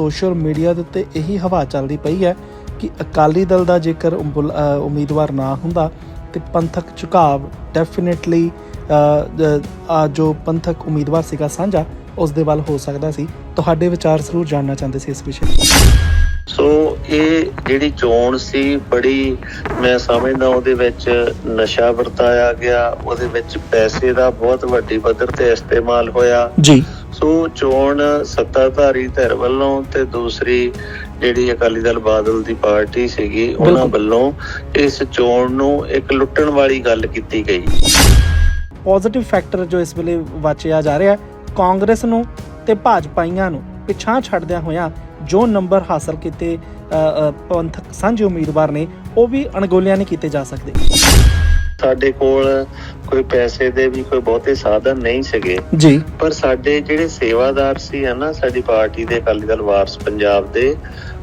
Social media ਦੇ ਉੱਤੇ ਇਹੀ ਹਵਾ ਚੱਲਦੀ ਪਈ ਹੈ ਕਿ ਅਕਾਲੀ ਦਲ ਦਾ ਜੇਕਰ ਉਮੀਦਵਾਰ ਨਾ ਹੁੰਦਾ ਤੇ ਪੰਥਕ ਝੁਕਾਵ ਡੈਫੀਨਿਟਲੀ ਜੋ ਪੰਥਕ ਉਮੀਦਵਾਰ ਸੀਗਾ ਸਾਂਝਾ ਉਸ ਦੇ ਵੱਲ ਹੋ ਸਕਦਾ ਸੀ। ਤੁਹਾਡੇ ਵਿਚਾਰ ਜ਼ਰੂਰ ਜਾਣਨਾ ਚਾਹੁੰਦੇ ਸੀ ਇਸ ਵਿਸ਼ੇ ਸੋ ਇਹ ਜਿਹੜੀ ਚੋਣ ਸੀ ਬੜੀ ਮੈਂ ਸਮਝਦਾ ਉਹਦੇ ਵਿੱਚ ਨਸ਼ਾ ਵਰਤਾਇਆ ਗਿਆ ਉਹਦੇ ਵਿੱਚ ਪੈਸੇ ਦਾ ਬਹੁਤ ਵੱਡੀ ਪੱਧਰ ਤੇ ਇਸਤੇਮਾਲ ਹੋਇਆ। ਜੀ। ਸੋ ਚੋਣ ਸੱਤਾਧਾਰੀ ਧਿਰ ਵੱਲੋਂ ਤੇ ਦੂਸਰੀ ਜਿਹੜੀ ਅਕਾਲੀ ਦਲ ਬਾਦਲ ਦੀ ਪਾਰਟੀ ਸੀਗੀ ਉਹਨਾਂ। ਵੱਲੋਂ ਇਸ ਚੋਣ ਨੂੰ ਇੱਕ ਲੁੱਟਣ ਵਾਲੀ ਗੱਲ ਕੀਤੀ ਗਈ ਪੋਜ਼ਿਟਿਵ ਫੈਕਟਰ ਜੋ ਇਸ ਵੇਲੇ ਵਾਚਿਆ ਜਾ ਰਿਹਾ ਹੈ ਕਾਂਗਰਸ ਨੂੰ ਤੇ ਭਾਜਪਾਈਆਂ ਨੂੰ ਪਿਛਾਂ ਛੱਡਦਿਆਂ ਹੋਇਆਂ ਜੋ ਨੰਬਰ ਹਾਸਲ ਕੀਤੇ ਪੰਥਕ ਸਾਂਝੇ ਉਮੀਦਵਾਰ ਨੇ ਉਹ ਵੀ ਅਣਗੋਲਿਆਂ ਨਹੀਂ ਕੀਤੇ ਜਾ ਸਕਦੇ ਸਾਡੇ ਕੋਲ ਕੋਈ ਪੈਸੇ ਦੇ ਵੀ ਕੋਈ ਬਹੁਤੇ ਸਾਧਨ ਨਹੀਂ ਸੀਗੇ। ਜੀ। ਪਰ ਸਾਡੇ ਜਿਹੜੇ ਸੇਵਾਦਾਰ ਸੀ ਹਨਾ ਸਾਡੀ ਪਾਰਟੀ ਦੇ ਅਕਾਲੀ ਦਲ ਵਾਰਸ ਪੰਜਾਬ ਦੇ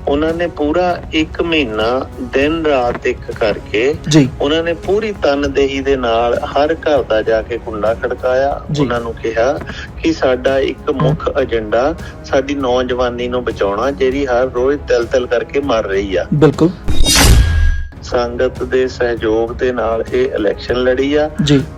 ਉਹਨਾਂ ਨੇ ਪੂਰਾ 1 ਮਹੀਨਾ ਦਿਨ ਰਾਤ ਇੱਕ ਕਰਕੇ ਜੀ। ਉਹਨਾਂ ਨੇ ਪੂਰੀ ਤਨਦੇਹੀ ਦੇ ਨਾਲ ਹਰ ਘਰ ਦਾ ਜਾ ਕੇ ਕੁੰਡਾ ਖੜਕਾਇਆ। ਉਹਨਾਂ ਨੂੰ ਕਿਹਾ ਕਿ ਸਾਡਾ ਇੱਕ ਮੁੱਖ ਏਜੰਡਾ ਸਾਡੀ ਨੌਜਵਾਨੀ ਨੂੰ ਬਚਾਉਣਾ ਜਿਹੜੀ ਹਰ ਰੋਜ਼ ਤਿਲ-ਤਿਲ ਕਰਕੇ ਮਰ ਰਹੀ ਆ। ਬਿਲਕੁਲ। ਸੰਗਤ ਦੇ ਸਹਿਯੋਗ ਦੇ ਨਾਲ ਇਹ ਇਲੈਕਸ਼ਨ ਲੜੀ ਆ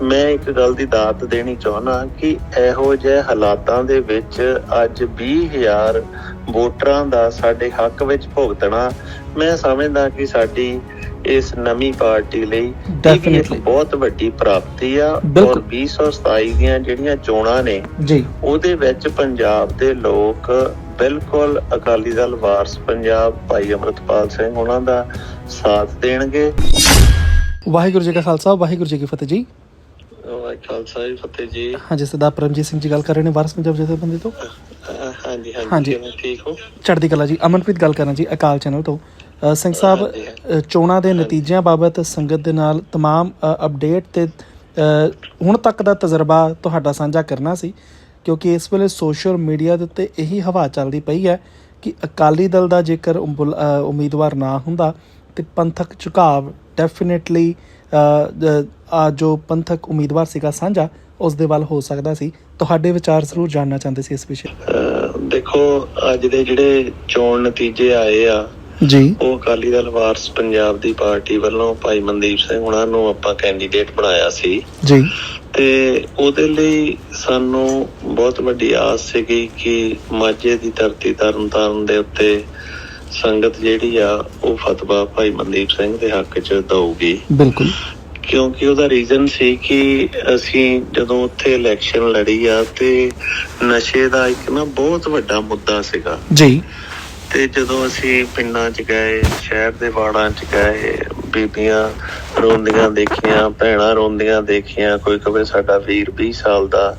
ਮੈਂ ਇੱਕ ਗੱਲ ਦੀ ਦਾਤ ਦੇਣੀ ਚਾਹੁੰਦਾ ਕਿ ਇਹੋ ਜਿਹੇ ਹਾਲਾਤਾਂ ਦੇ ਵਿੱਚ ਅੱਜ 20000 ਵੋਟਰਾਂ ਦਾ ਸਾਡੇ ਹੱਕ ਵਿੱਚ ਭੁਗਤਣਾ ਮੈਂ ਸਮਝਦਾ ਕਿ ਸਾਡੀ ਇਸ ਨਵੀਂ ਪਾਰਟੀ ਲਈ Definitely. ਬਹੁਤ ਵੱਡੀ ਪ੍ਰਾਪਤੀ ਆ ਔਰ ਬਿਲਕੁਲ। 2027 ਦੀਆਂ ਜਿਹੜੀਆਂ ਚੋਣਾਂ ਨੇ ਜੀ ਉਹਦੇ ਵਿੱਚ ਪੰਜਾਬ ਦੇ ਲੋਕ ਬਿਲਕੁਲ ਅਕਾਲੀ ਦਲ ਵਾਰਸ ਪੰਜਾਬ ਭਾਈ ਅਮਰਤਪਾਲ ਸਿੰਘ ਉਹਨਾਂ ਦਾ ਸਾਥ ਦੇਣਗੇ ਵਾਹਿਗੁਰੂ ਜੀ ਕਾ ਖਾਲਸਾ ਵਾਹਿਗੁਰੂ ਜੀ ਕੀ ਫਤਿਹ ਜੀ ਵਾਹਿ ਖਾਲਸਾ ਜੀ ਫਤਿਹ ਜੀ ਹਾਂਜੀ ਸਰਦਾਰ ਪਰਮਜੀਤ ਸਿੰਘ ਜੀ ਗੱਲ ਕਰ ਰਹੇ ਨੇ ਵਾਰਸ ਪੰਜਾਬ ਜਥੇਬੰਦੀ ਤੋਂ ਅਹ ਹਾਂਜੀ ਹਾਂਜੀ। ਹਾਂਜੀ ਕਿਵੇਂ ਠੀਕ ਹੋ ਚੜ੍ਹਦੀ ਕਲਾ ਜੀ ਅਮਨਪ੍ਰੀਤ ਗੱਲ ਕਰਨਾ ਜੀ ਅਕਾਲ ਚੈਨਲ ਤੋਂ ਅ, ਸਿੰਘ ਸਾਹਿਬ ਹਾਂਜੀ, ਅ, ਚੋਣਾਂ ਦੇ ਨਤੀਜਿਆਂ ਬਾਬਤ ਸੰਗਤ ਦੇ ਨਾਲ तमाम ਅਪਡੇਟ ਤੇ ਅ, ਹੁਣ ਤੱਕ ਦਾ ਤਜਰਬਾ ਤੁਹਾਡਾ ਸਾਂਝਾ ਕਰਨਾ ਸੀ ਕਿਉਂਕਿ ਇਸ ਵੇਲੇ ਸੋਸ਼ਲ ਮੀਡੀਆ ਦੇ ਉੱਤੇ ਇਹੀ ਹਵਾ ਚੱਲਦੀ ਪਈ ਹੈ ਕਿ ਅਕਾਲੀ ਦਲ ਦਾ ਜੇਕਰ ਉਮਬੁਲ- ਅ, ਉਮੀਦਵਾਰ ਨਾ ਹੁੰਦਾ ਤੇ ਪੰਥਕ ਝੁਕਾਵ ਡੈਫੀਨਿਟਲੀ ਜੋ ਪੰਥਕ ਉਮੀਦਵਾਰ ਸੀਗਾ ਸਾਂਝਾ ਉਸ ਦੇ ਵੱਲ ਹੋ ਸਕਦਾ ਸੀ। ਤੁਹਾਡੇ ਵਿਚਾਰ ਜ਼ਰੂਰ ਜਾਣਨਾ ਚਾਹੁੰਦੇ ਸੀ ਇਸ ਵਿਸ਼ੇ ਦੇਖੋ ਅੱਜ ਦੇ ਜਿਹੜੇ ਚੋਣ ਨਤੀਜੇ ਆਏ ਆ ਜੀ। ਉਹ ਅਕਾਲੀ ਦਲ ਵਾਰਸ ਪੰਜਾਬ ਦੀ ਪਾਰਟੀ ਵੱਲੋਂ ਭਾਈ ਮਨਦੀਪ ਸਿੰਘ ਉਹਨਾਂ ਨੂੰ ਆਪਾਂ ਕੈਂਡੀਡੇਟ ਬਣਾਇਆ ਸੀ। ਜੀ। ਤੇ ਉਹਦੇ ਲਈ ਸਾਨੂੰ ਬਹੁਤ ਵੱਡੀ ਆਸ ਸੀਗੀ ਕਿ ਮਾਝੇ ਦੀ ਧਰਤੀ ਤਰਨਤਾਰਨ ਦੇ ਉੱਤੇ ਸੰਗਤ ਜਿਹੜੀ ਆ ਉਹ ਫਤਵਾ ਭਾਈ ਮਨਦੀਪ ਸਿੰਘ ਦੇ ਹੱਕ 'ਚ ਦਊਗੀ। ਬਿਲਕੁਲ। ਕਿਉਂਕਿ ਉਹਦਾ ਰੀਜ਼ਨ ਸੀ ਕਿ ਅਸੀਂ ਜਦੋਂ ਉੱਥੇ ਇਲੈਕਸ਼ਨ ਲੜੀ ਆ ਤੇ ਨਸ਼ੇ ਦਾ ਇੱਕ ਨਾ ਬਹੁਤ ਵੱਡਾ ਮੁੱਦਾ ਸੀਗਾ। ਜੀ। ਤੇ ਜਦੋਂ ਅਸੀਂ ਪਿੰਡਾਂ 'ਚ ਗਏ ਸ਼ਹਿਰ ਦੇ ਵਾੜਾਂ 'ਚ ਗਏ ਬੀਬੀਆਂ ਰੋਂਦੀਆਂ ਦੇਖੀਆਂ ਭੈਣਾਂ ਰੋਂਦੀਆਂ ਦੇਖੀਆਂ ਕੋਈ ਕਵੇ ਸਾਡਾ ਵੀਰ 20 ਸਾਲ ਦਾ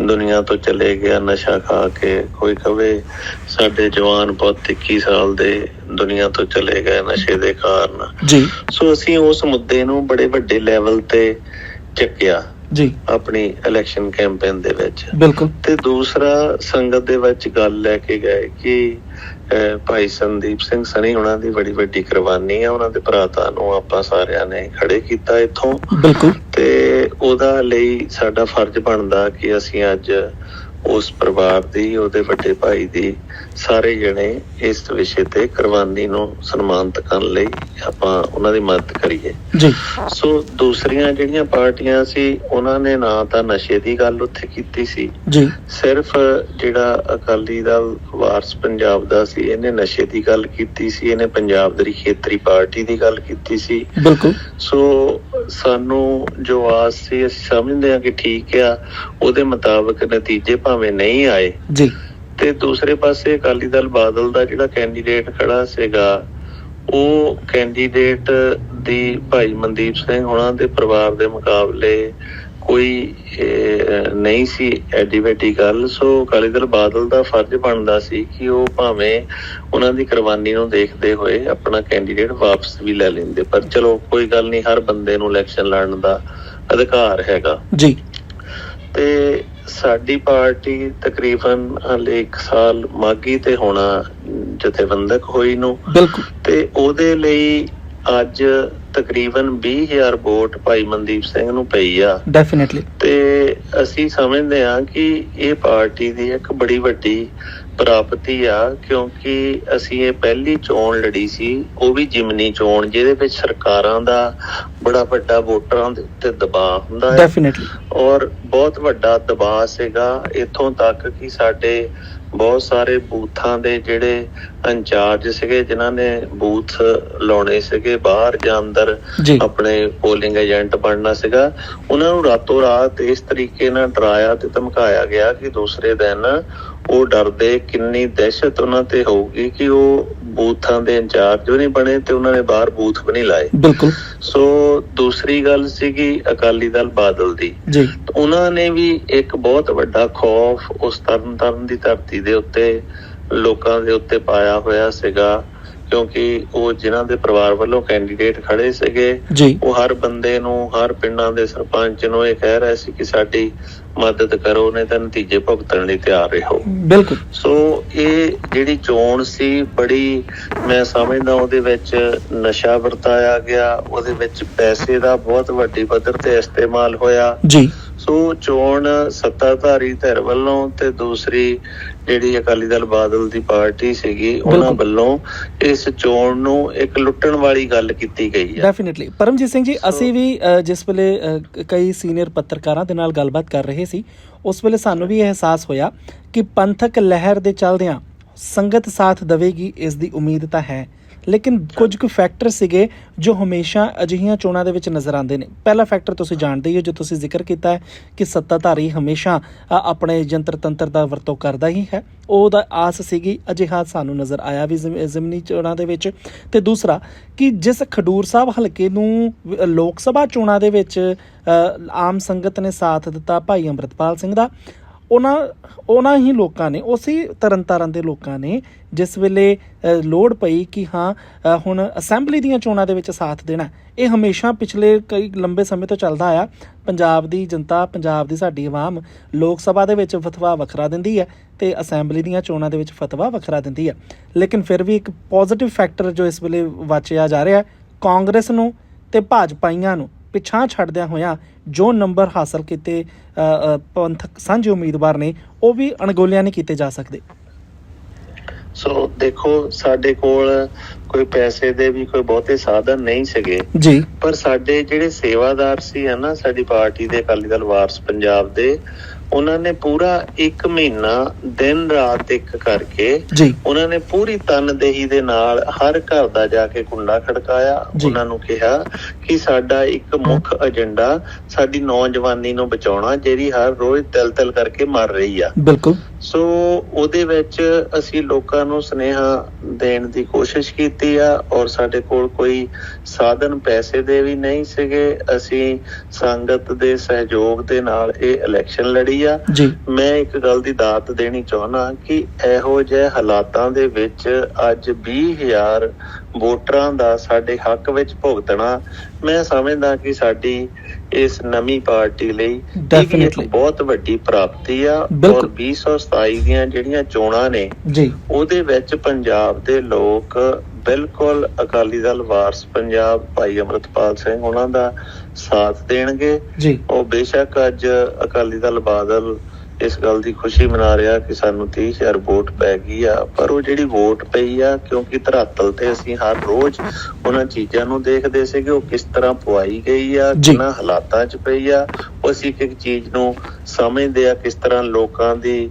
ਦੁਨੀਆ ਤੋਂ ਚਲੇ ਗਿਆ ਨਸ਼ਾ ਖਾ ਕੇ। ਕੋਈ ਕਵੇ ਸਾਡੇ ਜਵਾਨ ਪੁੱਤ 21 ਸਾਲ ਦੇ ਦੁਨੀਆ ਤੋਂ ਚਲੇ ਗਏ ਨਸ਼ੇ ਦੇ ਕਾਰਨ। ਜੀ। ਸੋ ਅਸੀਂ ਉਸ ਮੁੱਦੇ ਨੂੰ ਬੜੇ ਵੱਡੇ ਲੈਵਲ ਤੇ ਚੱਕਿਆ ਜੀ। ਆਪਣੀ ਇਲੈਕਸ਼ਨ ਕੈਂਪੇਨ ਦੇ ਵਿੱਚ। ਬਿਲਕੁਲ। ਤੇ ਦੂਸਰਾ ਸੰਗਤ ਦੇ ਵਿੱਚ ਗੱਲ ਲੈ ਕੇ ਗਏ ਕਿ ਭਾਈ ਸੰਦੀਪ ਸਿੰਘ ਸਣੀ ਉਹਨਾਂ ਦੀ ਬੜੀ ਵੱਡੀ ਕੁਰਬਾਨੀ ਆ ਉਹਨਾਂ ਦੇ ਭਰਾਤਾ ਨੂੰ ਆਪਾਂ ਸਾਰਿਆਂ ਨੇ ਖੜੇ ਕੀਤਾ ਇੱਥੋਂ। ਬਿਲਕੁਲ। ਤੇ ਉਹਦਾ ਲਈ ਸਾਡਾ ਫਰਜ਼ ਬਣਦਾ ਕਿ ਅਸੀਂ ਅੱਜ ਉਸ ਪਰਿਵਾਰ ਦੀ ਉਹਦੇ ਵੱਡੇ ਭਾਈ ਦੀ ਸਾਰੇ ਜਣੇ ਇਸ ਵਿਸ਼ੇ ਤੇ ਕੁਰਬਾਨੀ ਨੂੰ ਸਨਮਾਨਿਤ ਕਰਨ ਲਈ ਆਪਾਂ ਉਹਨਾਂ ਦੀ ਮਦਦ ਕਰੀਏ। ਜੀ। ਸੋ ਦੂਸਰੀਆਂ ਜਿਹੜੀਆਂ ਪਾਰਟੀਆਂ ਸੀ ਉਹਨਾਂ ਨੇ ਨਾ ਤਾਂ ਨਸ਼ੇ ਦੀ ਗੱਲ ਉੱਥੇ ਕੀਤੀ ਸੀ। ਜੀ। ਸਿਰਫ ਜਿਹੜਾ ਅਕਾਲੀ ਦਲ ਵਾਰਸ ਪੰਜਾਬ ਦਾ ਸੀ ਇਹਨੇ ਨਸ਼ੇ ਦੀ ਗੱਲ ਕੀਤੀ ਸੀ ਇਹਨੇ ਪੰਜਾਬ ਦੀ ਖੇਤਰੀ ਪਾਰਟੀ ਦੀ ਗੱਲ ਕੀਤੀ ਸੀ। ਬਿਲਕੁਲ। ਸੋ ਸਾਨੂੰ ਜੋ ਆਸ ਸੀ ਅਸੀਂ ਸਮਝਦੇ ਹਾਂ ਕਿ ਠੀਕ ਆ। ਉਹਦੇ ਮੁਤਾਬਕ ਨਤੀਜੇ ਭਾਵੇਂ ਨਹੀਂ ਆਏ। ਜੀ। ਤੇ ਦੂਸਰੇ ਪਾਸੇ ਅਕਾਲੀ ਦਲ ਬਾਦਲ ਦਾ ਜਿਹੜਾ ਕੈਂਡੀਡੇਟ ਖੜਾ ਸੀਗਾ ਉਹ ਕੈਂਡੀਡੇਟ ਦੀ ਭਾਈ ਮਨਦੀਪ ਸਿੰਘ ਉਹਨਾਂ ਦੇ ਪਰਿਵਾਰ ਦੇ ਮੁਕਾਬਲੇ ਕੋਈ ਨਹੀਂ ਸੀ ਐਡੀ ਵੱਡੀ ਗੱਲ। ਸੋ ਅਕਾਲੀ ਦਲ ਬਾਦਲ ਦਾ ਫਰਜ਼ ਬਣਦਾ ਸੀ ਕਿ ਉਹ ਭਾਵੇਂ ਉਹਨਾਂ ਦੀ ਕੁਰਬਾਨੀ ਨੂੰ ਦੇਖਦੇ ਹੋਏ ਆਪਣਾ ਕੈਂਡੀਡੇਟ ਵਾਪਸ ਵੀ ਲੈ ਲੈਂਦੇ। ਪਰ ਚਲੋ ਕੋਈ ਗੱਲ ਨਹੀਂ ਹਰ ਬੰਦੇ ਨੂੰ ਇਲੈਕਸ਼ਨ ਲੜਨ ਦਾ ਅਧਿਕਾਰ ਹੈਗਾ। ਜੀ। ਤੇ ਸਾਡੀ ਪਾਰਟੀ ਤਕਰੀਬਨ ਹਲੇ 1 ਸਾਲ ਮਾਗੀ ਤੇ ਹੋਣਾ ਜਥੇਬੰਦਕ ਹੋਈ ਨੂੰ। ਬਿਲਕੁਲ। ਤੇ ਉਹਦੇ ਲਈ ਅੱਜ ਤਕਰੀਬਨ 20000 ਵੋਟ ਭਾਈ ਮਨਦੀਪ ਸਿੰਘ ਨੂੰ ਪਈ ਆ। ਡੈਫੀਨਿਟਲੀ ਤੇ ਅਸੀਂ ਸਮਝਦੇ ਹਾਂ ਕਿ ਇਹ ਪਾਰਟੀ ਦੀ ਇੱਕ ਬੜੀ ਵੱਡੀ ਪ੍ਰਾਪਤੀ ਆ ਕਿਉਂਕਿ ਅਸੀਂ ਇਹ ਪਹਿਲੀ ਚੋਣ ਲੜੀ ਸੀ ਉਹ ਵੀ ਜਿਮਨੀ ਚੋਣ ਜਿਹਦੇ ਵਿੱਚ ਸਰਕਾਰਾਂ ਦਾ ਬੜਾ ਵੱਡਾ ਵੋਟਰਾਂ ਦੇ ਉੱਤੇ ਦਬਾਅ ਹੁੰਦਾ ਹੈ। ਡੈਫੀਨਿਟਲੀ ਔਰ ਬਹੁਤ ਵੱਡਾ ਦਬਾਅ ਸੀਗਾ ਇੱਥੋਂ ਤੱਕ ਕਿ ਸਾਡੇ ਬਹੁਤ ਸਾਰੇ ਬੂਥਾਂ ਦੇ ਜਿਹੜੇ ਇੰਚਾਰਜ ਸੀਗੇ ਜਿਨ੍ਹਾਂ ਨੇ ਬੂਥ ਲਾਉਣੇ ਸੀਗੇ ਬਾਹਰ ਜਾਂ ਅੰਦਰ ਆਪਣੇ ਪੋਲਿੰਗ ਏਜੰਟ ਬਣਨਾ ਸੀਗਾ। ਉਹਨਾਂ ਨੂੰ ਰਾਤੋਂ ਰਾਤ ਇਸ ਤਰੀਕੇ ਨਾਲ ਡਰਾਇਆ ਤੇ ਧਮਕਾਇਆ ਗਿਆ ਕਿ ਦੂਸਰੇ ਦਿਨ ਉਹ ਡਰਦੇ ਕਿੰਨੀ ਦਹਿਸ਼ਤ ਉਹਨਾਂ ਤੇ ਹੋਊਗੀ ਕਿ ਉਹ ਬੂਥਾਂ ਦੇ ਇੰਚਾਰਜ ਵੀ ਨਹੀਂ ਬਣੇ ਤੇ ਉਹਨਾਂ ਨੇ ਬਾਹਰ ਬੂਥ ਵੀ ਨਹੀਂ ਲਾਏ। ਬਿਲਕੁਲ। ਸੋ ਦੂਸਰੀ ਗੱਲ ਸੀਗੀ ਅਕਾਲੀ ਦਲ ਬਾਦਲ ਦੀ। ਜੀ। ਉਹਨਾਂ ਨੇ ਵੀ ਇੱਕ ਬਹੁਤ ਵੱਡਾ ਖੌਫ ਉਸ ਤਰਨ ਤਾਰਨ ਦੀ ਧਰਤੀ ਦੇ ਉੱਤੇ ਲੋਕਾਂ ਦੇ ਉੱਤੇ ਪਾਇਆ ਹੋਇਆ ਸੀਗਾ ਕਿਉਂਕਿ ਉਹ ਜਿਨ੍ਹਾਂ ਦੇ ਪਰਿਵਾਰ ਵੱਲੋਂ ਕੈਂਡੀਡੇਟ ਖੜੇ ਸੀਗੇ ਉਹ ਹਰ ਬੰਦੇ ਨੂੰ ਹਰ ਪਿੰਡਾਂ ਦੇ ਸਰਪੰਚ ਨੂੰ ਇਹ ਕਹਿ ਰਹੇ ਸੀ ਕਿ ਸਾਡੀ ਮਦਦ ਕਰੋ ਨਹੀਂ ਤਾਂ ਨਤੀਜੇ ਭੁਗਤਣ ਲਈ ਤਿਆਰ ਰਹੋ। ਬਿਲਕੁਲ। ਸੋ ਇਹ ਜਿਹੜੀ ਚੋਣ ਸੀ ਬੜੀ ਮੈਂ ਸਮਝਦਾ ਉਹਦੇ ਵਿੱਚ ਨਸ਼ਾ ਵਰਤਾਇਆ ਗਿਆ ਉਹਦੇ ਵਿੱਚ ਪੈਸੇ ਦਾ ਬਹੁਤ ਵੱਡੀ ਪੱਧਰ ਤੇ ਇਸਤੇਮਾਲ ਹੋਇਆ। ਜੀ। ਸੋ ਚੋਣ ਸੱਤਾਧਾਰੀ ਧਿਰ ਵੱਲੋਂ ਤੇ ਦੂਸਰੀ ਜਿਹੜੀ ਅਕਾਲੀ ਦਲ ਬਾਦਲ ਦੀ ਪਾਰਟੀ ਸੀਗੀ ਉਹਨਾਂ। ਵੱਲੋਂ ਇਸ ਚੋਣ ਨੂੰ ਇੱਕ ਲੁੱਟਣ ਵਾਲੀ ਗੱਲ ਕੀਤੀ ਗਈ ਹੈ। ਡੈਫੀਨਿਟਲੀ ਪਰਮਜੀਤ ਸਿੰਘ ਜੀ ਅਸੀਂ ਵੀ ਜਿਸ ਵੇਲੇ ਕਈ ਸੀਨੀਅਰ ਪੱਤਰਕਾਰਾਂ ਦੇ ਨਾਲ ਗੱਲਬਾਤ ਕਰ ਰਹੇ ਸੀ ਉਸ ਵੇਲੇ ਸਾਨੂੰ ਵੀ ਇਹ ਅਹਿਸਾਸ ਹੋਇਆ ਕਿ ਪੰਥਕ ਲਹਿਰ ਦੇ ਚੱਲਦਿਆਂ ਸੰਗਤ ਸਾਥ ਦੇਵੇਗੀ ਇਸ ਦੀ ਉਮੀਦ ਤਾਂ ਹੈ। ਲੇਕਿਨ ਕੁਝ ਕੁ ਫੈਕਟਰ ਸੀਗੇ ਜੋ ਹਮੇਸ਼ਾ ਅਜਿਹੀਆਂ ਚੋਣਾਂ ਦੇ ਵਿੱਚ ਨਜ਼ਰ ਆਉਂਦੇ ਨੇ। ਪਹਿਲਾ ਫੈਕਟਰ ਤੁਸੀਂ ਜਾਣਦੇ ਹੀ ਹੋ, ਜੋ ਤੁਸੀਂ ਜ਼ਿਕਰ ਕੀਤਾ ਹੈ ਕਿ ਸੱਤਾਧਾਰੀ ਹਮੇਸ਼ਾ ਆਪਣੇ ਜੰਤਰ ਤੰਤਰ ਦਾ ਵਰਤੋਂ ਕਰਦਾ ਹੀ ਹੈ। ਉਹਦਾ ਆਸ ਸੀਗੀ, ਅਜਿਹਾ ਸਾਨੂੰ ਨਜ਼ਰ ਆਇਆ ਵੀ ਜ਼ਿਮ- ਜ਼ਿਮਨੀ ਚੋਣਾਂ ਦੇ ਵਿੱਚ। ਤੇ ਦੂਸਰਾ, ਕਿ ਜਿਸ ਖਡੂਰ ਸਾਹਿਬ ਹਲਕੇ ਨੂੰ ਲੋਕ ਸਭਾ ਚੋਣਾਂ ਦੇ ਵਿੱਚ ਆਮ ਸੰਗਤ ਨੇ ਸਾਥ ਦਿੱਤਾ ਭਾਈ ਅੰਮ੍ਰਿਤਪਾਲ ਸਿੰਘ ਦਾ ਉਹਨਾਂ ਉਹਨਾਂ ਹੀ ਲੋਕਾਂ ਨੇ, ਉਸੇ ਤਰਨਤਾਰਨ ਦੇ ਲੋਕਾਂ ਨੇ ਜਿਸ ਵੇਲੇ ਲੋੜ ਪਈ ਕਿ ਹਾਂ ਹੁਣ ਅਸੈਂਬਲੀ ਦੀਆਂ ਚੋਣਾਂ ਦੇ ਵਿੱਚ ਸਾਥ ਦੇਣਾ ਇਹ ਹਮੇਸ਼ਾ ਪਿਛਲੇ ਕਈ ਲੰਬੇ ਸਮੇਂ ਤੋਂ ਚੱਲਦਾ ਆਇਆ। ਪੰਜਾਬ ਦੀ ਜਨਤਾ, ਪੰਜਾਬ ਦੀ ਸਾਡੀ ਆਵਾਮ ਲੋਕ ਸਭਾ ਦੇ ਵਿੱਚ ਫਤਵਾ ਵੱਖਰਾ ਦਿੰਦੀ ਹੈ ਤੇ ਅਸੈਂਬਲੀ ਦੀਆਂ ਚੋਣਾਂ ਦੇ ਵਿੱਚ ਫਤਵਾ ਵੱਖਰਾ ਦਿੰਦੀ ਹੈ। ਲੇਕਿਨ ਫਿਰ ਵੀ ਇੱਕ ਪੋਜ਼ਿਟਿਵ ਫੈਕਟਰ ਜੋ ਇਸ ਵੇਲੇ ਵਾਚਿਆ ਜਾ ਰਿਹਾ ਹੈ, ਕਾਂਗਰਸ ਨੂੰ ਤੇ ਭਾਜਪਾਈਆਂ ਨੂੰ। ਪਿਛਾਂ ਛੱਡਦਿਆਂ ਹੋਇਆਂ ਜੋ ਨੰਬਰ ਹਾਸਲ ਕੀਤੇ ਪੰਥਕ ਸਾਂਝੇ ਉਮੀਦਵਾਰ ਨੇ ਉਹ ਵੀ ਅਣਗੋਲਿਆਂ ਨਹੀਂ ਕੀਤੇ ਜਾ ਸਕਦੇ। ਸੋ ਦੇਖੋ ਸਾਡੇ ਕੋਲ ਕੋਈ ਪੈਸੇ ਦੇ ਵੀ ਕੋਈ ਬਹੁਤੇ ਸਾਧਨ ਨਹੀਂ ਸੀਗੇ। ਜੀ। ਪਰ ਸਾਡੇ ਜਿਹੜੇ ਸੇਵਾਦਾਰ ਸੀ ਹੈ ਨਾ ਸਾਡੀ ਪਾਰਟੀ ਦੇ ਅਕਾਲੀ ਦਲ ਵਾਰਸ ਪੰਜਾਬ ਦੇ ਉਹਨਾਂ ਨੇ ਪੂਰਾ 1 ਮਹੀਨਾ ਦਿਨ ਰਾਤ ਇੱਕ ਕਰਕੇ ਉਹਨਾਂ ਨੇ ਪੂਰੀ ਤਨਦੇਹੀ ਦੇ ਨਾਲ ਹਰ ਘਰ ਦਾ ਜਾ ਕੇ ਕੁੰਡਾ ਖੜਕਾਇਆ। ਉਹਨਾਂ ਨੂੰ ਕਿਹਾ ਕਿ ਸਾਡਾ ਇੱਕ ਮੁੱਖ ਏਜੰਡਾ ਸਾਡੀ ਨੌਜਵਾਨੀ ਨੂੰ ਬਚਾਉਣਾ ਜਿਹੜੀ ਹਰ ਰੋਜ਼ ਤਿਲ-ਤਿਲ ਕਰਕੇ ਮਰ ਰਹੀ ਆ। ਬਿਲਕੁਲ। ਸੋ ਉਹਦੇ ਵਿੱਚ ਅਸੀਂ ਲੋਕਾਂ ਨੂੰ ਸੁਨੇਹਾ ਦੇਣ ਦੀ ਕੋਸ਼ਿਸ਼ ਕੀਤੀ ਆ ਔਰ ਸਾਡੇ ਕੋਲ ਕੋਈ ਸਾਧਨ ਪੈਸੇ ਦੇ ਵੀ ਨਹੀਂ ਸੀਗੇ। ਅਸੀਂ ਸੰਗਤ ਦੇ ਸਹਿਯੋਗ ਦੇ ਨਾਲ ਇਹ ਇਲੈਕਸ਼ਨ ਲੜੀ ਆ। ਮੈਂ ਇੱਕ ਗੱਲ ਦੀ ਦਾਤ ਦੇਣੀ ਚਾਹੁੰਦਾ ਕਿ ਇਹੋ ਜਿਹੇ ਹਾਲਾਤਾਂ ਦੇ ਵਿੱਚ ਅੱਜ 20000 ਵੋਟਰਾਂ ਦਾ ਸਾਡੇ ਹੱਕ ਵਿੱਚ ਭੁਗਤਣਾ। ਮੈਂ ਸਮਝਦਾ ਕਿ ਸਾਡੀ ਇਸ ਨਵੀਂ ਪਾਰਟੀ ਲਈ Definitely. ਬਹੁਤ ਵੱਡੀ ਪ੍ਰਾਪਤੀ ਆ। ਔਰ 2027 ਦੀਆਂ ਜਿਹੜੀਆਂ ਚੋਣਾਂ ਨੇ ਜੀ ਉਹਦੇ ਵਿੱਚ ਪੰਜਾਬ ਦੇ ਲੋਕ ਬਿਲਕੁਲ ਅਕਾਲੀ ਦਲ ਵਾਰਸ ਪੰਜਾਬ ਭਾਈ ਅਮਰਤਪਾਲ ਸਿੰਘ ਉਹਨਾਂ ਦਾ ਸਾਥ ਦੇਣਗੇ ਜੀ ਉਹ ਬੇਸ਼ੱਕ ਅੱਜ ਅਕਾਲੀ ਦਲ ਬਾਦਲ ਇਸ ਗੱਲ ਦੀ ਖੁਸ਼ੀ ਮਨਾ ਰਿਹਾ ਕਿ ਸਾਨੂੰ 30000 ਵੋਟ ਪੈ ਗਈ ਆ। ਪਰ ਉਹ ਜਿਹੜੀ ਵੋਟ ਪਈ ਆ ਕਿਉਂਕਿ ਧਰਾਤਲ ਤੇ ਅਸੀਂ ਹਰ ਰੋਜ਼ ਉਹਨਾਂ ਚੀਜ਼ਾਂ ਨੂੰ ਦੇਖਦੇ ਸੀਗੇ ਉਹ ਕਿਸ ਤਰ੍ਹਾਂ ਪਵਾਈ ਗਈ ਆ। ਕਿੰਨਾ ਹਾਲਾਤਾਂ 'ਚ ਪਈ ਆ। ਉਹ ਅਸੀਂ ਇੱਕ ਇੱਕ ਚੀਜ਼ ਨੂੰ ਸਮਝਦੇ ਆ ਕਿਸ ਤਰ੍ਹਾਂ ਲੋਕਾਂ ਦੀ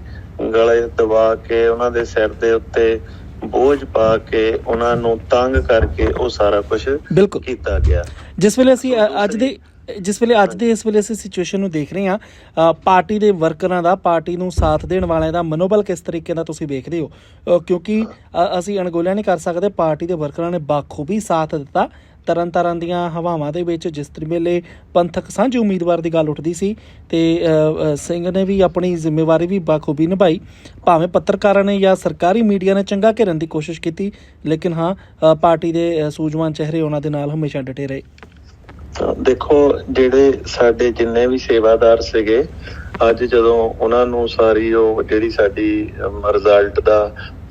ਗਲੇ ਦਬਾ ਕੇ ਉਹਨਾਂ ਦੇ ਸਿਰ ਦੇ ਉੱਤੇ ਬੋਝ ਪਾ ਕੇ ਉਹਨਾਂ ਨੂੰ ਤੰਗ ਕਰਕੇ ਉਹ ਸਾਰਾ ਕੁਝ ਕੀਤਾ ਗਿਆ। ਜਿਸ ਵੇਲੇ ਅਸੀਂ ਅੱਜ ਦੇ ਜਿਸ ਵੇਲੇ ਅੱਜ ਦੇ ਇਸ ਵੇਲੇ ਅਸੀਂ ਸਿਚੁਏਸ਼ਨ ਨੂੰ ਦੇਖ ਰਹੇ ਹਾਂ ਪਾਰਟੀ ਦੇ ਵਰਕਰਾਂ ਦਾ ਪਾਰਟੀ ਨੂੰ ਸਾਥ ਦੇਣ ਵਾਲਿਆਂ ਦਾ ਮਨੋਬਲ ਕਿਸ ਤਰੀਕੇ ਦਾ ਤੁਸੀਂ ਵੇਖਦੇ ਹੋ? ਕਿਉਂਕਿ ਅਸੀਂ ਅਣਗੋਲਿਆ ਨਹੀਂ ਕਰ ਸਕਦੇ ਪਾਰਟੀ ਦੇ ਵਰਕਰਾਂ ਨੇ ਬਾਖੂਬੀ ਸਾਥ ਦਿੱਤਾ। ਤਰਨ ਤਾਰਨ ਦੀਆਂ ਹਵਾਵਾਂ ਦੇ ਵਿੱਚ ਜਿਸ ਤਰੀ ਵੇਲੇ ਪੰਥਕ ਸਾਂਝੇ ਉਮੀਦਵਾਰ ਦੀ ਗੱਲ ਉੱਠਦੀ ਸੀ ਤੇ ਸਿੰਘ ਨੇ ਵੀ ਆਪਣੀ ਜ਼ਿੰਮੇਵਾਰੀ ਵੀ ਬਾਖੂਬੀ ਨਿਭਾਈ। ਭਾਵੇਂ ਪੱਤਰਕਾਰਾਂ ਨੇ ਜਾਂ ਸਰਕਾਰੀ ਮੀਡੀਆ ਨੇ ਚੰਗਾ ਘੇਰਨ ਦੀ ਕੋਸ਼ਿਸ਼ ਕੀਤੀ ਲੇਕਿਨ ਹਾਂ ਪਾਰਟੀ ਦੇ ਸੂਝਵਾਨ ਚਿਹਰੇ ਉਹਨਾਂ ਦੇ ਨਾਲ ਹਮੇਸ਼ਾ ਡਟੇ ਰਹੇ। ਤਾਂ ਦੇਖੋ, ਜਿਹੜੇ ਸਾਡੇ ਜਿੰਨੇ ਵੀ ਸੇਵਾਦਾਰ ਸੀਗੇ, ਅੱਜ ਜਦੋਂ ਉਹਨਾਂ ਨੂੰ ਸਾਰੀ ਉਹ ਜਿਹੜੀ ਸਾਡੀ ਰਿਜ਼ਲਟ ਦਾ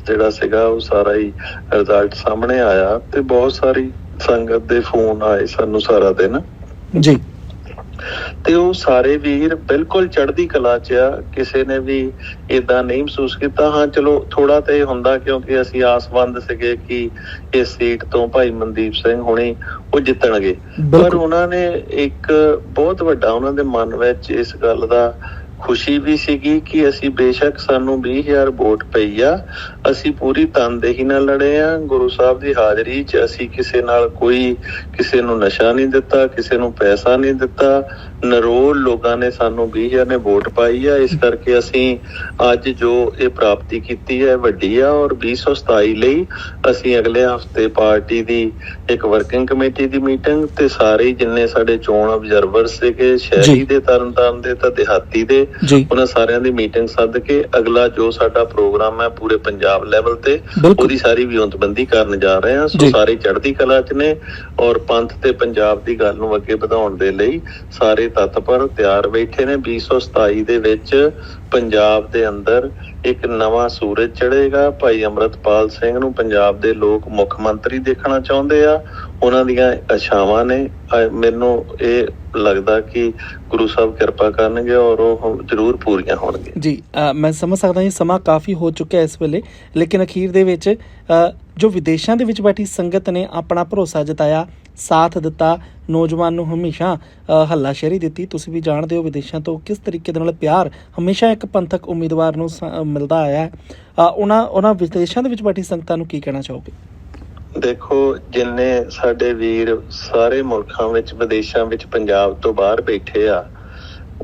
ਜਿਹੜਾ ਸੀਗਾ, ਉਹ ਸਾਰਾ ਹੀ ਰਿਜ਼ਲਟ ਸਾਹਮਣੇ ਆਇਆ ਤੇ ਬਹੁਤ ਸਾਰੀ ਸੰਗਤ ਦੇ ਫੋਨ ਆਏ ਸਾਨੂੰ ਸਾਰਾ ਦਿਨ। ਜੀ। ਤੇ ਉਹ ਸਾਰੇ ਵੀਰ ਬਿਲਕੁਲ ਚੜ੍ਹਦੀ ਕਲਾ 'ਚ ਆ ਕਿਸੇ ਨੇ ਵੀ ਇਦਾਂ ਨਹੀਂ ਮਹਿਸੂਸ ਕੀਤਾ। ਹਾਂ ਚਲੋ ਥੋੜਾ ਤੇ ਹੁੰਦਾ ਕਿਉਂਕਿ ਅਸੀਂ ਆਸਵੰਦ ਸੀਗੇ ਕਿ ਇਸ ਸੀਟ ਤੋਂ ਭਾਈ ਮਨਦੀਪ ਸਿੰਘ ਹੁਣੇ ਉਹ ਜਿੱਤਣਗੇ। ਪਰ ਉਹਨਾਂ ਨੇ ਇੱਕ ਬਹੁਤ ਵੱਡਾ ਉਹਨਾਂ ਦੇ ਮਨ ਵਿੱਚ ਇਸ ਗੱਲ ਦਾ ਖੁਸ਼ੀ ਵੀ ਸੀਗੀ ਕਿ ਅਸੀਂ ਬੇਸ਼ੱਕ ਸਾਨੂੰ 20000 ਵੋਟ ਪਈ ਆ। ਅਸੀਂ ਪੂਰੀ ਤਨਦੇਹੀ ਨਾਲ ਲੜੇ ਆ। ਗੁਰੂ ਸਾਹਿਬ ਦੀ ਹਾਜ਼ਰੀ 'ਚ ਅਸੀਂ ਕਿਸੇ ਨਾਲ ਕੋਈ ਕਿਸੇ ਨੂੰ ਨਸ਼ਾ ਨਹੀਂ ਦਿੱਤਾ ਕਿਸੇ ਨੂੰ ਪੈਸਾ ਨਹੀਂ ਦਿੱਤਾ। ਨਰੋਲ ਲੋਕਾਂ ਨੇ ਸਾਨੂੰ 20000 ਨੇ ਵੋਟ ਪਾਈ ਆ। ਇਸ ਕਰਕੇ ਅਸੀਂ ਅੱਜ ਜੋ ਇਹ ਪ੍ਰਾਪਤੀ ਕੀਤੀ ਹੈ ਵੱਡੀ ਆ ਔਰ 2027 ਲਈ ਅਸੀਂ ਅਗਲੇ ਹਫ਼ਤੇ ਪਾਰਟੀ ਦੀ ਇੱਕ ਵਰਕਿੰਗ ਕਮੇਟੀ ਦੀ ਮੀਟਿੰਗ ਤੇ ਸਾਰੇ ਜਿੰਨੇ ਸਾਡੇ ਚੋਣ ਅਬਜ਼ਰਵਰ ਸੀਗੇ ਸ਼ਹਿਰੀ। ਦੇ ਤਰਨਤਾਰਨ ਦੇ ਤਾਂ ਦਿਹਾਤੀ ਦੇ ਉਹਨਾਂ ਸਾਰਿਆਂ ਦੀ ਮੀਟਿੰਗ ਸੱਦ ਕੇ ਅਗਲਾ ਜੋ ਸਾਡਾ ਪ੍ਰੋਗਰਾਮ ਹੈ ਪੂਰੇ ਪੰਜਾਬ ਲੈਵਲ ਤੇ ਉਹਦੀ ਸਾਰੀ ਵਿਉਂਤਬੰਦੀ ਕਰਨ ਜਾ ਰਹੇ ਹਾਂ। ਸੋ। ਸਾਰੇ ਚੜ੍ਹਦੀ ਕਲਾ ਚ ਨੇ ਔਰ ਪੰਥ ਤੇ ਪੰਜਾਬ ਦੀ ਗੱਲ ਨੂੰ ਅੱਗੇ ਵਧਾਉਣ ਦੇ ਲਈ ਸਾਰੇ ਤਤਪਰ ਤਿਆਰ ਬੈਠੇ ਨੇ। 2027 ਦੇ ਵਿੱਚ ਪੰਜਾਬ ਦੇ ਅੰਦਰ ਇੱਕ ਨਵਾਂ ਸੂਰਜ ਚੜ੍ਹੇਗਾ। ਭਾਈ ਅਮਰਤਪਾਲ ਸਿੰਘ ਨੂੰ ਪੰਜਾਬ ਦੇ ਲੋਕ ਮੁੱਖ ਮੰਤਰੀ ਦੇਖਣਾ ਚਾਹੁੰਦੇ ਆ। ਉਹਨਾਂ ਦੀਆਂ ਆਸ਼ਾਵਾਂ ਨੇ। ਮੈਨੂੰ ਇਹ ਲੱਗਦਾ ਕਿ ਗੁਰੂ ਸਾਹਿਬ ਕਿਰਪਾ ਕਰਨਗੇ ਔਰ ਉਹ ਜ਼ਰੂਰ ਪੂਰੀਆਂ ਹੋਣਗੀਆਂ। ਜੀ ਮੈਂ ਸਮਝ ਸਕਦਾ ਹਾਂ ਸਮਾਂ ਕਾਫੀ ਹੋ ਚੁੱਕਿਆ ਇਸ ਵੇਲੇ ਲੇਕਿਨ ਅਖੀਰ ਦੇ ਵਿੱਚ ਜੋ ਵਿਦੇਸ਼ਾਂ ਦੇ ਵਿੱਚ ਬੈਠੀ ਸੰਗਤ ਨੇ ਆਪਣਾ ਭਰੋਸਾ ਜਤਾਇਆ ਸਾਥ ਦਿੱਤਾ ਨੌਜਵਾਨ ਨੂੰ ਹਮੇਸ਼ਾ ਅ, ਹੱਲਾਸ਼ੇਰੀ ਦਿੱਤੀ। ਤੁਸੀਂ ਵੀ ਜਾਣਦੇ ਹੋ ਵਿਦੇਸ਼ਾਂ ਤੋਂ ਕਿਸ ਤਰੀਕੇ ਦੇ ਨਾਲ ਪਿਆਰ ਹਮੇਸ਼ਾ ਇੱਕ ਪੰਥਕ ਉਮੀਦਵਾਰ ਨੂੰ ਮਿਲਦਾ ਆਇਆ ਹੈ। ਉਹਨਾਂ ਉਹਨਾਂ ਵਿਦੇਸ਼ਾਂ ਦੇ ਵਿੱਚ ਬੈਠੀ ਸੰਗਤਾਂ ਨੂੰ ਕੀ ਕਹਿਣਾ ਚਾਹੋਗੇ? ਦੇਖੋ, ਜਿੰਨੇ ਸਾਡੇ ਵੀਰ ਸਾਰੇ ਮੁਲਕਾਂ ਵਿੱਚ, ਵਿਦੇਸ਼ਾਂ ਵਿੱਚ, ਪੰਜਾਬ ਤੋਂ ਬਾਹਰ ਬੈਠੇ ਆ,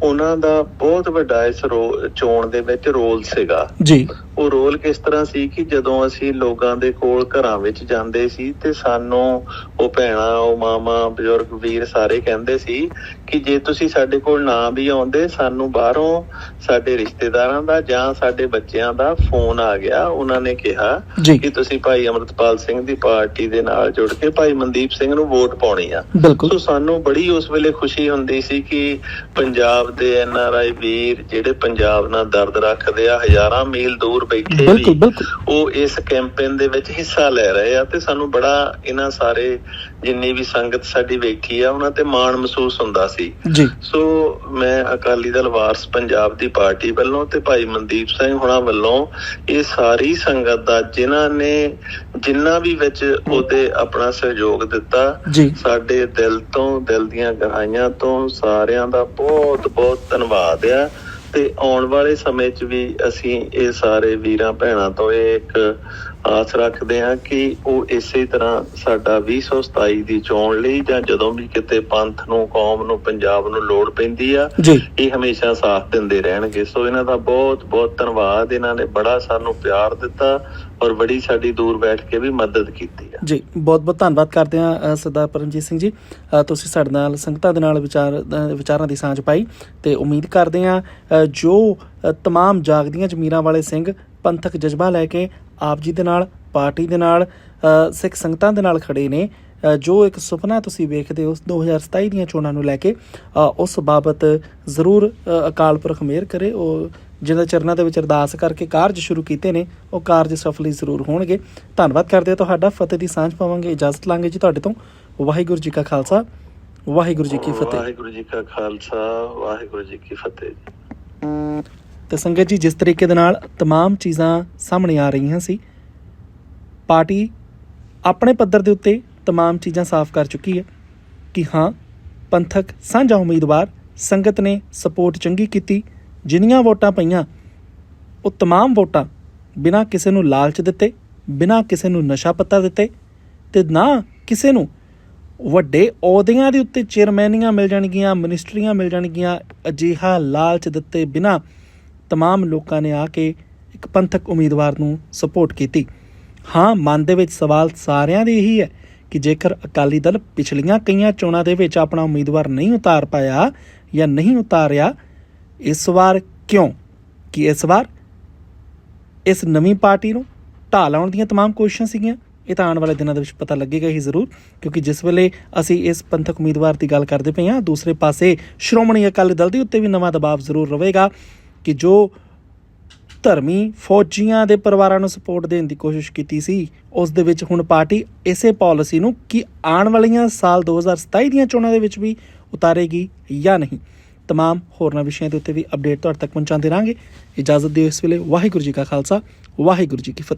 ਉਹਨਾਂ ਦਾ ਬਹੁਤ ਵੱਡਾ ਇਸ ਰੋ- ਚੋਣ ਦੇ ਵਿੱਚ ਰੋਲ ਸੀਗਾ। ਜੀ। ਉਹ ਰੋਲ ਕਿਸ ਤਰ੍ਹਾਂ ਸੀ ਕਿ ਜਦੋਂ ਅਸੀਂ ਲੋਕਾਂ ਦੇ ਕੋਲ ਘਰਾਂ ਵਿੱਚ ਜਾਂਦੇ ਸੀ ਤੇ ਸਾਨੂੰ ਉਹ ਭੈਣਾ ਉਹ ਮਾਮਾ ਬਜ਼ੁਰਗ ਵੀਰ ਸਾਰੇ ਕਹਿੰਦੇ ਸੀ ਕਿ ਜੇ ਤੁਸੀਂ ਸਾਡੇ ਕੋਲ ਨਾ ਵੀ ਆਉਂਦੇ ਸਾਨੂੰ ਬਾਹਰੋਂ ਸਾਡੇ ਰਿਸ਼ਤੇਦਾਰਾਂ ਦਾ ਜਾਂ ਸਾਡੇ ਬੱਚਿਆਂ ਦਾ ਫੋਨ ਆ ਗਿਆ। ਉਹਨਾਂ ਨੇ ਕਿਹਾ ਕਿ ਤੁਸੀਂ ਭਾਈ ਅਮਰਤਪਾਲ ਸਿੰਘ ਦੀ ਪਾਰਟੀ ਦੇ ਨਾਲ ਜੁੜ ਕੇ ਭਾਈ ਮਨਦੀਪ ਸਿੰਘ ਨੂੰ ਵੋਟ ਪਾਉਣੀ ਆ। ਸੋ ਸਾਨੂੰ ਬੜੀ ਉਸ ਵੇਲੇ ਖੁਸ਼ੀ ਹੁੰਦੀ ਸੀ ਕਿ ਪੰਜਾਬ ਦੇ ਐਨ ਆਰ ਆਈ ਵੀਰ ਜਿਹੜੇ ਪੰਜਾਬ ਨਾਲ ਦਰਦ ਰੱਖਦੇ ਆ ਹਜ਼ਾਰਾਂ ਮੀਲ ਦੂਰ ਬੈਠੇ ਵੀ ਉਹ ਇਸ ਕੈਂਪੇਨ ਦੇ ਵਿੱਚ ਹਿੱਸਾ ਲੈ ਰਹੇ ਆ ਤੇ ਸਾਨੂੰ ਬੜਾ ਇਹਨਾਂ ਸਾਰੇ ਜਿੰਨੀ ਵੀ ਸੰਗਤ ਸਾਡੀ ਬੈਠੀ ਆ ਉਹਨਾਂ ਤੇ ਮਾਣ ਮਹਿਸੂਸ ਹੁੰਦਾ ਸੀ। ਜੀ। ਸੋ ਮੈਂ ਅਕਾਲੀ ਦਲ ਵਾਰਸ ਪੰਜਾਬ ਦੀ ਪਾਰਟੀ ਵੱਲੋਂ ਤੇ ਭਾਈ ਮਨਦੀਪ ਸਿੰਘ ਹੁਣਾਂ ਵੱਲੋਂ ਇਹ ਸਾਰੀ ਸੰਗਤ ਦਾ ਜਿਨ੍ਹਾਂ ਨੇ ਜਿੰਨਾ ਵੀ ਵਿੱਚ ਉਹਦੇ ਆਪਣਾ ਸਹਿਯੋਗ ਦਿੱਤਾ ਸਾਡੇ ਦਿਲ ਤੋਂ ਦਿਲ ਦੀਆਂ ਗਹਿਰਾਈਆਂ ਤੋਂ ਸਾਰਿਆਂ ਦਾ ਬਹੁਤ ਬਹੁਤ ਧੰਨਵਾਦ ਆ। ਤੇ ਆਉਣ ਵਾਲੇ ਸਮੇਂ 'ਚ ਵੀ ਅਸੀਂ ਇਹ ਸਾਰੇ ਵੀਰਾਂ ਭੈਣਾਂ ਤੋਂ ਇਹ ਇੱਕ ਆਸ ਰੱਖਦੇ ਹਾਂ ਕਿ ਉਹ ਇਸੇ ਤਰ੍ਹਾਂ ਸਾਡਾ 2027 ਦੀ ਚੋਣ ਲਈ ਜਾਂ ਜਦੋਂ ਵੀ ਕਿਤੇ ਪੰਥ ਨੂੰ ਕੌਮ ਨੂੰ ਪੰਜਾਬ ਨੂੰ ਲੋੜ ਪੈਂਦੀ ਆ ਇਹ ਹਮੇਸ਼ਾ ਸਾਥ ਦਿੰਦੇ ਰਹਿਣਗੇ। ਸੋ ਇਹਨਾਂ ਦਾ ਬਹੁਤ ਬਹੁਤ ਧੰਨਵਾਦ। ਇਹਨਾਂ ਨੇ ਬੜਾ ਸਾਨੂੰ ਪਿਆਰ ਦਿੱਤਾ ਔਰ ਬੜੀ ਸਾਡੀ ਦੂਰ ਬੈਠ ਕੇ ਵੀ ਮਦਦ ਕੀਤੀ ਆ। ਜੀ ਬਹੁਤ ਬਹੁਤ ਧੰਨਵਾਦ ਕਰਦੇ ਅ, ਸਰਦਾਰ ਪਰਮਜੀਤ ਸਿੰਘ ਜੀ। ਤੁਸੀਂ ਸਾਡੇ ਨਾਲ ਸੰਗਤਾਂ ਦੇ ਨਾਲ ਵਿਚਾਰ ਵਿਚਾਰਾਂ ਦੀ ਸਾਂਝ ਪਾਈ ਤੇ ਉਮੀਦ ਕਰਦੇ ਅ, ਜੋ ਤਮਾਮ ਜਾਗਦੀਆਂ ਜ਼ਮੀਰਾਂ ਵਾਲੇ ਸਿੰਘ ਪੰਥਕ ਜਜ਼ਬਾ ਲੈ ਕੇ ਆਪ ਜੀ ਦੇ ਨਾਲ, ਪਾਰਟੀ ਦੇ ਨਾਲ ਸਿੱਖ ਸੰਗਤਾਂ ਦੇ ਨਾਲ ਖੜੇ ਨੇ। ਜੋ ਇੱਕ ਸੁਪਨਾ ਤੁਸੀਂ ਵੇਖਦੇ ਹੋ ਉਸ 2027 ਦੀਆਂ ਚੋਣਾਂ ਨੂੰ ਲੈ ਕੇ ਉਸ ਬਾਬਤ ਜ਼ਰੂਰ ਅਕਾਲ ਪੁਰਖ ਮਿਹਰ ਕਰੇ। ਉਹ ਜਿਹਨਾਂ ਚਰਨਾਂ ਦੇ ਵਿੱਚ ਅਰਦਾਸ ਕਰਕੇ ਕਾਰਜ ਸ਼ੁਰੂ ਕੀਤੇ ਨੇ, ਉਹ ਕਾਰਜ ਸਫਲੀ ਜ਼ਰੂਰ ਹੋਣਗੇ। ਧੰਨਵਾਦ ਕਰਦੇ ਹਾਂ ਤੁਹਾਡਾ। ਫਤਿਹ ਦੀ ਸਾਂਝ ਪਾਵਾਂਗੇ। ਇਜਾਜ਼ਤ ਲਾਂਗੇ ਜੀ ਤੁਹਾਡੇ ਤੋਂ। ਵਾਹਿਗੁਰੂ ਜੀ ਕਾ ਖਾਲਸਾ। ਵਾਹਿਗੁਰੂ ਜੀ ਕੀ ਫਤਿਹ। ਵਾਹਿਗੁਰੂ ਜੀ ਕਾ ਖਾਲਸਾ। ਵਾਹਿਗੁਰੂ ਜੀ ਕੀ ਫਤਿਹ। ਤੇ ਸੰਗਤ ਜੀ ਜਿਸ ਤਰੀਕੇ ਦੇ ਨਾਲ तमाम ਚੀਜ਼ਾਂ ਸਾਹਮਣੇ ਆ ਰਹੀਆਂ ਸੀ ਪਾਰਟੀ ਆਪਣੇ ਪੱਧਰ ਦੇ ਉੱਤੇ तमाम ਚੀਜ਼ਾਂ ਸਾਫ਼ ਕਰ ਚੁੱਕੀ ਹੈ ਕਿ ਹਾਂ ਪੰਥਕ ਸਾਂਝਾ ਉਮੀਦਵਾਰ ਸੰਗਤ ਨੇ ਸਪੋਰਟ ਚੰਗੀ ਕੀਤੀ ਜਿੰਨੀਆਂ ਵੋਟਾਂ ਪਈਆਂ ਉਹ तमाम ਵੋਟਾਂ ਬਿਨਾਂ ਕਿਸੇ ਨੂੰ ਲਾਲਚ ਦਿੱਤੇ ਬਿਨਾਂ ਕਿਸੇ ਨੂੰ ਨਸ਼ਾ ਪੱਤਾ ਦਿੱਤੇ ਤੇ ਨਾ ਕਿਸੇ ਨੂੰ ਵੱਡੇ ਅਹੁਦਿਆਂ ਦੇ ਉੱਤੇ ਚੇਅਰਮੈਨੀਆਂ ਮਿਲ ਜਾਣਗੀਆਂ ਮਿਨਿਸਟਰੀਆਂ ਮਿਲ ਜਾਣਗੀਆਂ ਅਜਿਹਾ ਲਾਲਚ ਦਿੱਤੇ ਬਿਨਾਂ तमाम ਲੋਕਾਂ ਨੇ ਆ ਕੇ ਇੱਕ ਪੰਥਕ ਉਮੀਦਵਾਰ ਨੂੰ ਸਪੋਰਟ ਕੀਤੀ ਹਾਂ ਮਨ ਦੇ ਵਿੱਚ ਸਵਾਲ ਸਾਰਿਆਂ ਦੇ ਇਹੀ ਹੈ ਕਿ ਜੇਕਰ ਅਕਾਲੀ ਦਲ ਪਿਛਲੀਆਂ ਕਈਆਂ ਚੋਣਾਂ ਦੇ ਵਿੱਚ ਆਪਣਾ ਉਮੀਦਵਾਰ ਨਹੀਂ ਉਤਾਰ ਪਾਇਆ ਜਾਂ ਨਹੀਂ ਉਤਾਰਿਆ ਇਸ ਵਾਰ ਕਿਉਂ ਕਿ ਇਸ ਵਾਰ ਇਸ ਨਵੀਂ ਪਾਰਟੀ ਨੂੰ ਢਾਹ ਲਾਉਣ ਦੀਆਂ तमाम ਕੋਸ਼ਿਸ਼ਾਂ ਸੀਗੀਆਂ ਇਹ ਤਾਂ ਆਉਣ ਵਾਲੇ ਦਿਨਾਂ ਦੇ ਵਿੱਚ ਪਤਾ ਲੱਗੇਗਾ ਹੀ ਜ਼ਰੂਰ ਕਿਉਂਕਿ ਜਿਸ ਵੇਲੇ ਅਸੀਂ ਇਸ ਪੰਥਕ ਉਮੀਦਵਾਰ ਦੀ ਗੱਲ ਕਰਦੇ ਪਏ ਹਾਂ ਦੂਸਰੇ ਪਾਸੇ ਸ਼੍ਰੋਮਣੀ ਅਕਾਲੀ ਦਲ ਦੇ ਉੱਤੇ ਵੀ ਨਵਾਂ ਦਬਾਅ ਜ਼ਰੂਰ ਰਹੇਗਾ ਕਿ ਜੋ ਧਰਮੀ ਫੌਜੀਆਂ ਦੇ ਪਰਿਵਾਰਾਂ ਨੂੰ ਸਪੋਰਟ ਦੇਣ ਦੀ ਕੋਸ਼ਿਸ਼ ਕੀਤੀ ਸੀ ਉਸ ਦੇ ਵਿੱਚ ਹੁਣ ਪਾਰਟੀ ਇਸੇ ਪਾਲਿਸੀ ਨੂੰ ਕੀ ਆਉਣ ਵਾਲੀਆਂ ਸਾਲ 2027 ਦੀਆਂ ਚੋਣਾਂ ਦੇ ਵਿੱਚ ਵੀ ਉਤਾਰੇਗੀ ਜਾਂ ਨਹੀਂ तमाम ਹੋਰਨਾਂ ਵਿਸ਼ਿਆਂ ਦੇ ਉੱਤੇ ਵੀ ਅਪਡੇਟ ਤੁਹਾਡੇ ਤੱਕ ਪਹੁੰਚਾਉਂਦੇ ਰਾਂਗੇ ਇਜਾਜ਼ਤ ਦਿਓ ਇਸ ਵੇਲੇ ਵਾਹਿਗੁਰੂ ਜੀ ਕਾ ਖਾਲਸਾ ਵਾਹਿਗੁਰੂ ਜੀ ਕੀ ਫਤਿਹ